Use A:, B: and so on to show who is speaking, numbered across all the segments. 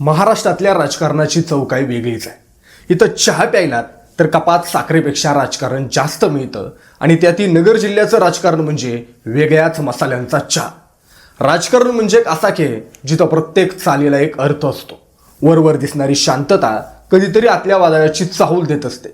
A: महाराष्ट्रातल्या राजकारणाची चव काही वेगळीच आहे. इथं चहा प्यायलात तर कपात साखरेपेक्षा राजकारण जास्त मिळतं आणि त्यातील नगर जिल्ह्याचं राजकारण म्हणजे वेगळ्याच मसाल्यांचा चहा. राजकारण म्हणजे एक असा खेळ जिथं प्रत्येक चालीला एक अर्थ असतो. वरवर दिसणारी शांतता कधीतरी आतल्या वादळाची चाहूल देत असते.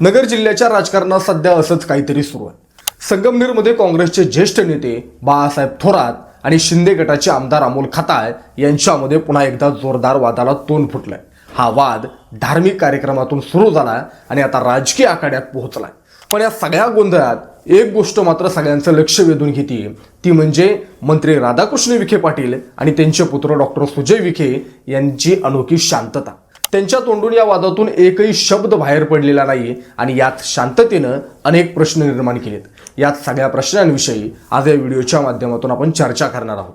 A: नगर जिल्ह्याच्या राजकारणात सध्या असंच काहीतरी सुरू आहे. संगमनेरमध्ये काँग्रेसचे ज्येष्ठ नेते बाळासाहेब थोरात आणि शिंदे गटाचे आमदार अमोल खताळ यांच्यामध्ये पुन्हा एकदा जोरदार वादाला तोंड फुटलंय. हा वाद धार्मिक कार्यक्रमातून सुरू झाला आणि आता राजकीय आखाड्यात पोहोचलाय. पण या सगळ्या गोंधळात एक गोष्ट मात्र सगळ्यांचं लक्ष वेधून घेते. ती म्हणजे मंत्री राधाकृष्ण विखे पाटील आणि त्यांचे पुत्र डॉक्टर सुजय विखे यांची अनोखी शांतता. त्यांच्या तोंडून या वादातून एकही शब्द बाहेर पडलेला नाही आणि यात शांततेनं अनेक प्रश्न निर्माण केलेत. यात सगळ्या प्रश्नांविषयी आज या व्हिडिओच्या माध्यमातून आपण चर्चा करणार आहोत.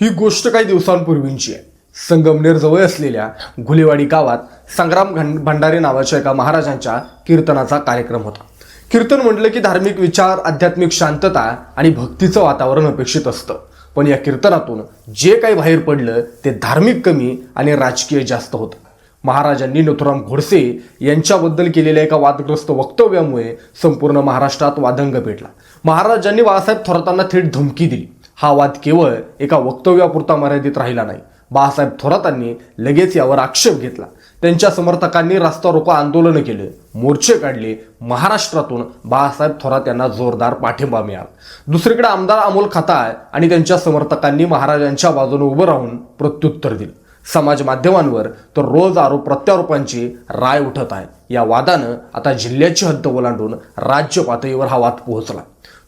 A: ही गोष्ट काही दिवसांपूर्वींची आहे. संगमनेर जवळ असलेल्या घुलेवाडी गावात संग्राम भंडारे नावाच्या एका महाराजांच्या कीर्तनाचा कार्यक्रम होता. कीर्तन म्हटलं की धार्मिक विचार आध्यात्मिक शांतता आणि भक्तीचं वातावरण अपेक्षित असतं. पण या कीर्तनातून जे काही बाहेर पडलं ते धार्मिक कमी आणि राजकीय जास्त होतं. महाराजांनी नथुराम घोडसे यांच्याबद्दल केलेल्या एका वादग्रस्त वक्तव्यामुळे संपूर्ण महाराष्ट्रात वादंग पेटला. महाराजांनी बाळासाहेब थोरातांना थेट धमकी दिली. हा वाद केवळ एका वक्तव्यापुरता मर्यादित राहिला नाही. बाळासाहेब थोरातांनी लगेच यावर आक्षेप घेतला. त्यांच्या समर्थकांनी रास्ता रोको आंदोलन केलं. मोर्चे काढले. महाराष्ट्रातून बाळासाहेब थोरात यांना जोरदार पाठिंबा मिळाला. दुसरीकडे आमदार अमोल खताळ आणि त्यांच्या समर्थकांनी महाराजांच्या बाजूने उभं राहून प्रत्युत्तर दिलं. समाज माध्यमांवर तर रोज आरोप प्रत्यारोपांची राय उठत आहे. या वादानं आता जिल्ह्याची हद्द ओलांडून राज्य पातळीवर हा वाद पोहोचला.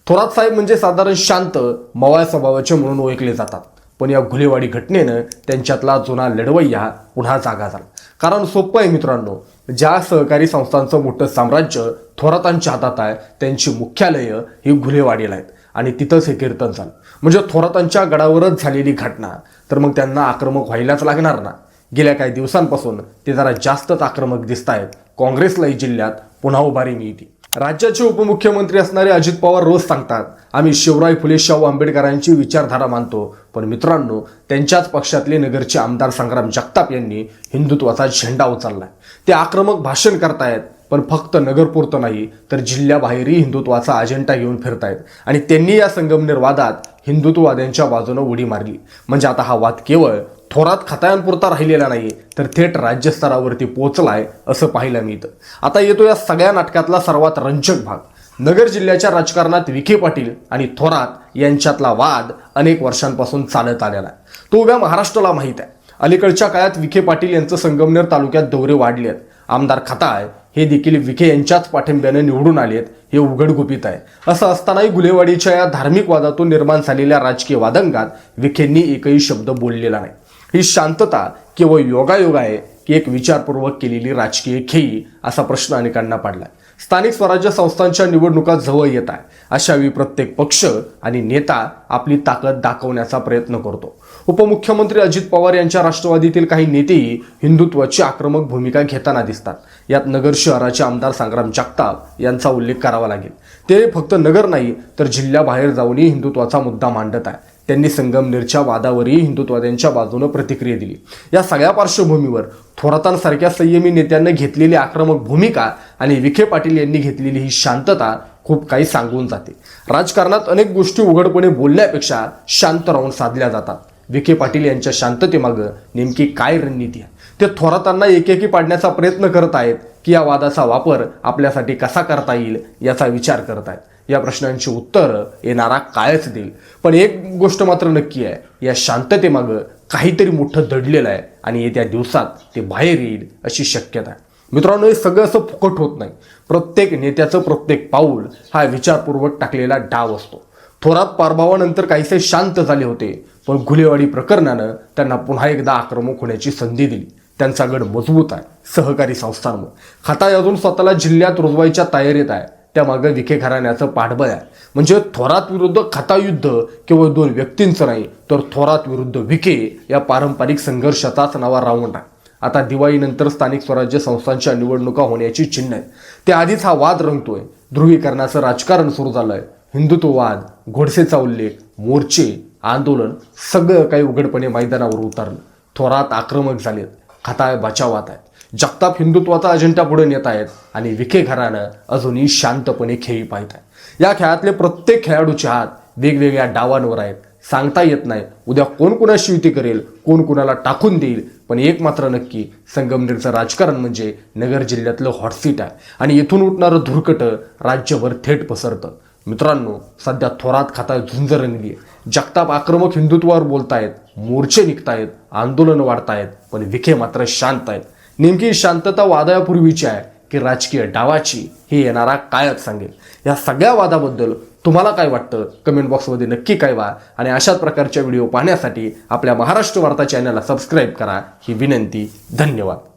A: थोरात साहेब म्हणजे साधारण शांत मवाळ स्वभावाचे म्हणून ओळखले जातात. पण या घुलेवाडी घटनेनं त्यांच्यातला जुना लढवय्या पुन्हा जागा झाला. कारण सोपं आहे मित्रांनो ज्या सहकारी संस्थांचं मोठं साम्राज्य थोरातांच्या हातात आहे त्यांची मुख्यालयं ही घुलेवाडीला आहेत. आणि तिथंच हे कीर्तन झालं म्हणजे थोरातांच्या गडावरच झालेली घटना. तर मग त्यांना आक्रमक व्हायलाच लागणार ना? गेल्या काही दिवसांपासून ते जरा जास्तच आक्रमक दिसत आहेत काँग्रेसलाही जिल्ह्यात पुन्हा उभारी मिळते. राज्याचे उपमुख्यमंत्री असणारे अजित पवार रोज सांगतात आम्ही शिवराय फुले शाहू आंबेडकरांची विचारधारा मानतो. पण मित्रांनो त्यांच्याच पक्षातले नगरचे आमदार संग्राम जगताप यांनी हिंदुत्वाचा झेंडा उचललाय. ते आक्रमक भाषण करतायत. पण फक्त नगरपुरतं नाही तर जिल्ह्याबाहेरही हिंदुत्वाचा अजेंडा घेऊन फिरतायत. आणि त्यांनी या संगमनेर वादात हिंदुत्ववाद्यांच्या बाजूनं उडी मारली. म्हणजे आता हा वाद केवळ थोरात खतायांपुरता राहिलेला नाही तर थेट राज्यस्तरावरती पोचलाय असं पाहायला मिळतं. आता येतो या सगळ्या नाटकातला सर्वात रंजक भाग. नगर जिल्ह्याच्या राजकारणात विखे पाटील आणि थोरात यांच्यातला वाद अनेक वर्षांपासून चालत आलेला आहे. तो उभ्या महाराष्ट्राला माहीत आहे. अलीकडच्या काळात विखे पाटील यांचं संगमनेर तालुक्यात दौरे वाढले आहेत आमदार खताळ हे देखील विखे यांच्याच पाठिंब्याने निवडून आले आहेत. हे उघड गुपित आहे. असं असतानाही गुलेवाडीच्या या धार्मिक वादातून निर्माण झालेल्या राजकीय वादंगात विखेंनी एकही शब्द बोललेला नाही. ही शांतता केवळ योगायोग आहे की एक विचारपूर्वक केलेली राजकीय खेळी असा प्रश्न अनेकांना पडलाय. स्थानिक स्वराज्य संस्थांच्या निवडणुका जवळ येत आहे. अशावेळी प्रत्येक पक्ष आणि नेता आपली ताकद दाखवण्याचा प्रयत्न करतो. उपमुख्यमंत्री अजित पवार यांच्या राष्ट्रवादीतील काही नेतेही हिंदुत्वाची आक्रमक भूमिका घेताना दिसतात. यात नगर शहराचे आमदार संग्राम जगताप यांचा उल्लेख करावा लागेल. ते फक्त नगर नाही तर जिल्ह्याबाहेर जाऊनही हिंदुत्वाचा मुद्दा मांडत आहे त्यांनी संगमनेरच्या वादावरही हिंदुत्वाद्यांच्या बाजूनं प्रतिक्रिया दिली. या सगळ्या पार्श्वभूमीवर थोरातांसारख्या संयमी नेत्यांनी घेतलेली आक्रमक भूमिका आणि विखे पाटील यांनी घेतलेली ही शांतता खूप काही सांगून जाते. राजकारणात अनेक गोष्टी उघडपणे बोलण्यापेक्षा शांत राहून साधल्या जातात. विखे पाटील यांच्या शांततेमागं नेमकी काय रणनीती आहे? ते थोरातांना एकेकी पाडण्याचा प्रयत्न करत आहेत की या वादाचा वापर आपल्यासाठी कसा करता येईल याचा विचार करत आहेत. या प्रश्नांची उत्तरं येणारा काळच देईल. पण एक गोष्ट मात्र नक्की आहे या शांततेमागं काहीतरी मोठं दडलेलं आहे आणि येत्या दिवसात ते बाहेर येईल अशी शक्यता आहे. मित्रांनो हे सगळं असं फुकट होत नाही. प्रत्येक नेत्याचं प्रत्येक पाऊल हा विचारपूर्वक टाकलेला डाव असतो. थोरात पारभावानंतर काहीसे शांत झाले होते पण घुलेवाडी प्रकरणानं त्यांना पुन्हा एकदा आक्रमक होण्याची संधी दिली. त्यांचा गड मजबूत आहे सहकारी संस्थांमुळे खताय अजून स्वतःला जिल्ह्यात रुजवायच्या तयारीत आहे. त्यामागं विखे घराण्याचं पाठबळ आहे. म्हणजे थोरात विरुद्ध खतायुद्ध केवळ दोन व्यक्तींचं नाही तर थोरात विरुद्ध विखे या पारंपरिक संघर्षाचाच नवा राऊंड आहे. आता दिवाळीनंतर स्थानिक स्वराज्य संस्थांच्या निवडणुका होण्याची चिन्ह आहेत. त्याआधीच हा वाद रंगतोय. ध्रुवीकरणाचं राजकारण सुरू झालंय. हिंदुत्ववाद घोडसेचा उल्लेख मोर्चे आंदोलन सगळं काही उघडपणे मैदानावर उतरलं. थोरात आक्रमक झालेत. खताय बचावात आहेत. जगताप हिंदुत्वाचा अजेंडा पुढे नेत आहेत आणि विखे घरानं अजूनही शांतपणे खेळी पाहत आहे या खेळातले प्रत्येक खेळाडूचे हात वेगवेगळ्या डावांवर आहेत. सांगता येत नाही. उद्या कोण कोणाशी युती करेल कोण कोणाला टाकून देईल पण एक मात्र नक्की संगमनेरचं राजकारण म्हणजे नगर जिल्ह्यातलं हॉटसीट आहे. आणि इथून उठणारं धुरकटं राज्यभर थेट पसरतं. मित्रांनो सध्या थोरात खाता झुंज रंगली आहे. जगताप आक्रमक हिंदुत्वावर बोलतायत मोर्चे निघतायत आंदोलनं वाढतायत पण विखे मात्र शांत आहेत. नेमकी शांतता वादळापूर्वीची आहे की राजकीय डावाची हे येणारा काळच सांगेल. या सगळ्या वादाबद्दल तुम्हाला काय वाटतं? कमेंट बॉक्समध्ये नक्की कळवा आणि अशाच प्रकारच्या व्हिडिओ पाहण्यासाठी आपल्या महाराष्ट्र वार्ता चॅनलला सबस्क्राईब करा. ही विनंती. धन्यवाद.